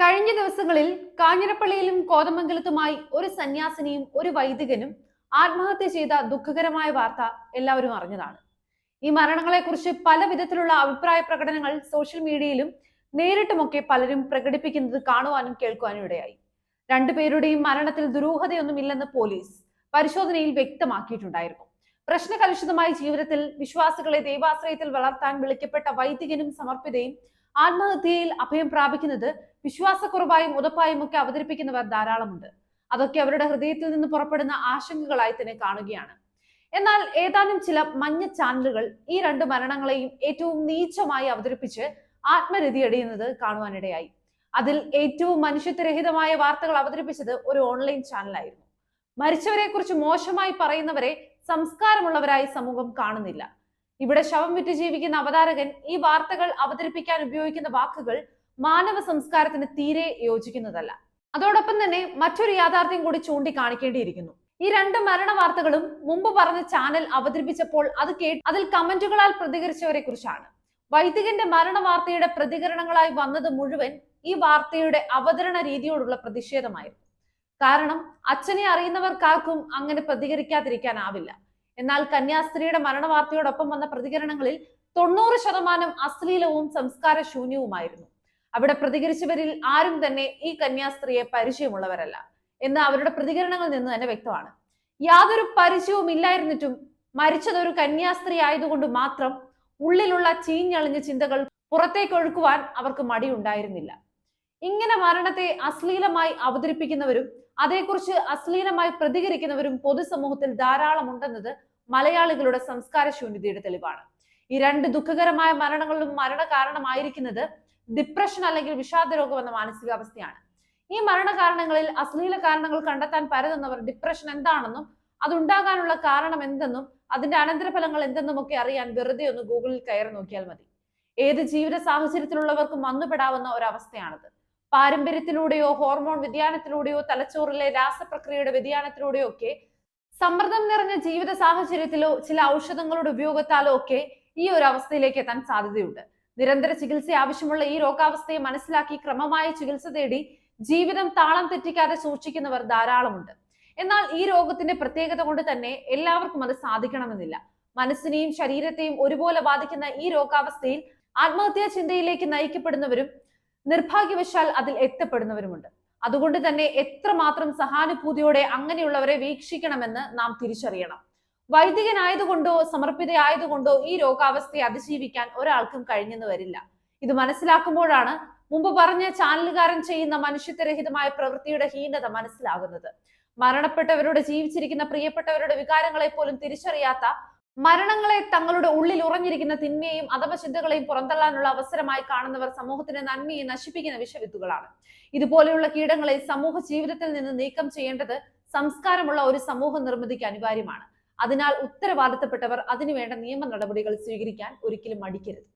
കഴിഞ്ഞ ദിവസങ്ങളിൽ കാഞ്ഞിരപ്പള്ളിയിലും കോതമംഗലത്തുമായി ഒരു സന്യാസിനിയും ഒരു വൈദികനും ആത്മഹത്യ ചെയ്ത ദുഃഖകരമായ വാർത്ത എല്ലാവരും അറിഞ്ഞതാണ്. ഈ മരണങ്ങളെക്കുറിച്ച് പല വിധത്തിലുള്ള അഭിപ്രായ പ്രകടനങ്ങൾ സോഷ്യൽ മീഡിയയിലും നേരിട്ടുമൊക്കെ പലരും പ്രകടിപ്പിക്കുന്നത് കാണുവാനും കേൾക്കുവാനും ഇടയായി. രണ്ടുപേരുടെയും മരണത്തിൽ ദുരൂഹതയൊന്നുമില്ലെന്ന് പോലീസ് പരിശോധനയിൽ വ്യക്തമാക്കിയിട്ടുണ്ടായിരുന്നു. പ്രശ്നകലുഷിതമായ ജീവിതത്തിൽ വിശ്വാസികളെ ദൈവാശ്രയത്തിൽ വളർത്താൻ വിളിക്കപ്പെട്ട വൈദികനും സമർപ്പിതയും ആത്മഹത്യയിൽ അഭയം പ്രാപിക്കുന്നത് വിശ്വാസക്കുറവായും ഉതപ്പായും ഒക്കെ അവതരിപ്പിക്കുന്നവർ ധാരാളമുണ്ട്. അതൊക്കെ അവരുടെ ഹൃദയത്തിൽ നിന്ന് പുറപ്പെടുന്ന ആശങ്കകളായി തന്നെ കാണുകയാണ്. എന്നാൽ ഏതാനും ചില മഞ്ഞ ചാനലുകൾ ഈ രണ്ട് മരണങ്ങളെയും ഏറ്റവും നീചമായി അവതരിപ്പിച്ച് ആത്മരതി അടിയുന്നത് കാണുവാനിടയായി. അതിൽ ഏറ്റവും മനുഷ്യത്വരഹിതമായ വാർത്തകൾ അവതരിപ്പിച്ചത് ഒരു ഓൺലൈൻ ചാനലായിരുന്നു. മരിച്ചവരെ കുറിച്ച് മോശമായി പറയുന്നവരെ സംസ്കാരമുള്ളവരായി സമൂഹം കാണുന്നില്ല. ഇവിടെ ശവം വിറ്റ് ജീവിക്കുന്ന അവതാരകൻ ഈ വാർത്തകൾ അവതരിപ്പിക്കാൻ ഉപയോഗിക്കുന്ന വാക്കുകൾ മാനവ സംസ്കാരത്തിന് തീരെ യോജിക്കുന്നതല്ല. അതോടൊപ്പം തന്നെ മറ്റൊരു യാഥാർത്ഥ്യം കൂടി ചൂണ്ടിക്കാണിക്കേണ്ടിയിരിക്കുന്നു. ഈ രണ്ട് മരണ വാർത്തകളും മുമ്പ് പറഞ്ഞ ചാനൽ അവതരിപ്പിച്ചപ്പോൾ അത് കേട്ട് അതിൽ കമന്റുകളാൽ പ്രതികരിച്ചവരെ കുറിച്ചാണ്. വൈദികന്റെ മരണ വാർത്തയുടെ പ്രതികരണങ്ങളായി വന്നത് മുഴുവൻ ഈ വാർത്തയുടെ അവതരണ രീതിയോടുള്ള പ്രതിഷേധമായിരുന്നു. കാരണം അച്ഛനെ അറിയുന്നവർക്കാർക്കും അങ്ങനെ പ്രതികരിക്കാതിരിക്കാനാവില്ല. എന്നാൽ കന്യാസ്ത്രീയുടെ മരണവാർത്തയോടൊപ്പം വന്ന പ്രതികരണങ്ങളിൽ തൊണ്ണൂറ് ശതമാനം അശ്ലീലവും സംസ്കാര ശൂന്യവുമായിരുന്നു അവിടെ പ്രതികരിച്ചവരിൽ ആരും തന്നെ ഈ കന്യാസ്ത്രീയെ പരിചയമുള്ളവരല്ല എന്ന് അവരുടെ പ്രതികരണങ്ങളിൽ നിന്ന് തന്നെ വ്യക്തമാണ്. യാതൊരു പരിചയവും ഇല്ലായിരുന്നിട്ടും മരിച്ചത് ഒരു കന്യാസ്ത്രീ ആയതുകൊണ്ട് മാത്രം ഉള്ളിലുള്ള ചീഞ്ഞളിഞ്ഞ ചിന്തകൾ പുറത്തേക്ക് ഒഴുക്കുവാൻ അവർക്ക് മടിയുണ്ടായിരുന്നില്ല. ഇങ്ങനെ മരണത്തെ അശ്ലീലമായി അവതരിപ്പിക്കുന്നവരും അതേക്കുറിച്ച് അശ്ലീലമായി പ്രതികരിക്കുന്നവരും പൊതുസമൂഹത്തിൽ ധാരാളം ഉണ്ടെന്നത് മലയാളികളുടെ സംസ്കാര ശൂന്യതയുടെ തെളിവാണ്. ഈ രണ്ട് ദുഃഖകരമായ മരണങ്ങളിലും മരണ കാരണമായിരിക്കുന്നത് ഡിപ്രഷൻ അല്ലെങ്കിൽ വിഷാദ രോഗം എന്ന മാനസികാവസ്ഥയാണ്. ഈ മരണ കാരണങ്ങളിൽ അശ്ലീല കാരണങ്ങൾ കണ്ടെത്താൻ പരതുന്നവർ ഡിപ്രഷൻ എന്താണെന്നും അതുണ്ടാകാനുള്ള കാരണം എന്തെന്നും അതിന്റെ അനന്തരഫലങ്ങൾ എന്തെന്നും ഒക്കെ അറിയാൻ വെറുതെ ഒന്ന് ഗൂഗിളിൽ കയറി നോക്കിയാൽ മതി. ഏത് ജീവിത സാഹചര്യത്തിലുള്ളവർക്കും വന്നുപെടാവുന്ന ഒരവസ്ഥയാണത്. പാരമ്പര്യത്തിലൂടെയോ ഹോർമോൺ വ്യതിയാനത്തിലൂടെയോ തലച്ചോറിലെ രാസപ്രക്രിയയുടെ വ്യതിയാനത്തിലൂടെയോ ഒക്കെ സമ്മർദ്ദം നിറഞ്ഞ ജീവിത സാഹചര്യത്തിലോ ചില ഔഷധങ്ങളുടെ ഉപയോഗത്താലോ ഒക്കെ ഈ ഒരു അവസ്ഥയിലേക്ക് എത്താൻ സാധ്യതയുണ്ട്. നിരന്തര ചികിത്സ ആവശ്യമുള്ള ഈ രോഗാവസ്ഥയെ മനസ്സിലാക്കി ക്രമമായ ചികിത്സ തേടി ജീവിതം താളം തെറ്റിക്കാതെ സൂക്ഷിക്കുന്നവർ ധാരാളമുണ്ട്. എന്നാൽ ഈ രോഗത്തിന്റെ പ്രത്യേകത കൊണ്ട് തന്നെ എല്ലാവർക്കും അത് സാധിക്കണമെന്നില്ല. മനസ്സിനെയും ശരീരത്തെയും ഒരുപോലെ ബാധിക്കുന്ന ഈ രോഗാവസ്ഥയിൽ ആത്മഹത്യാ ചിന്തയിലേക്ക് നയിക്കപ്പെടുന്നവരും നിർഭാഗ്യവശാൽ അതിൽ എത്തപ്പെടുന്നവരുമുണ്ട്. അതുകൊണ്ട് തന്നെ എത്രമാത്രം സഹാനുഭൂതിയോടെ അങ്ങനെയുള്ളവരെ വീക്ഷിക്കണമെന്ന് നാം തിരിച്ചറിയണം. വൈദികനായതുകൊണ്ടോ സമർപ്പിതയായതുകൊണ്ടോ ഈ രോഗാവസ്ഥയെ അതിജീവിക്കാൻ ഒരാൾക്കും കഴിഞ്ഞെന്ന് വരില്ല. ഇത് മനസ്സിലാക്കുമ്പോഴാണ് മുമ്പ് പറഞ്ഞ ചാനലുകാരൻ ചെയ്യുന്ന മനുഷ്യത്വരഹിതമായ പ്രവൃത്തിയുടെ ഹീനത മനസ്സിലാകുന്നത്. മരണപ്പെട്ടവരുടെ ജീവിച്ചിരിക്കുന്ന പ്രിയപ്പെട്ടവരുടെ വികാരങ്ങളെ പോലും തിരിച്ചറിയാത്ത മരണങ്ങളെ തങ്ങളുടെ ഉള്ളിൽ ഉറഞ്ഞിരിക്കുന്ന തിന്മയെയും അധമചിന്തകളെയും പുറന്തള്ളാനുള്ള അവസരമായി കാണുന്നവർ സമൂഹത്തിന്റെ നന്മയെ നശിപ്പിക്കുന്ന വിഷവിത്തുകളാണ്. ഇതുപോലെയുള്ള കീടങ്ങളെ സമൂഹ ജീവിതത്തിൽ നിന്ന് നീക്കം ചെയ്യേണ്ടത് സംസ്കാരമുള്ള ഒരു സമൂഹ നിർമ്മിതിക്ക് അനിവാര്യമാണ്. അതിനാൽ ഉത്തരവാദിത്തപ്പെട്ടവർ അതിനുവേണ്ട നിയമ നടപടികൾ സ്വീകരിക്കാൻ ഒരിക്കലും മടിക്കരുത്.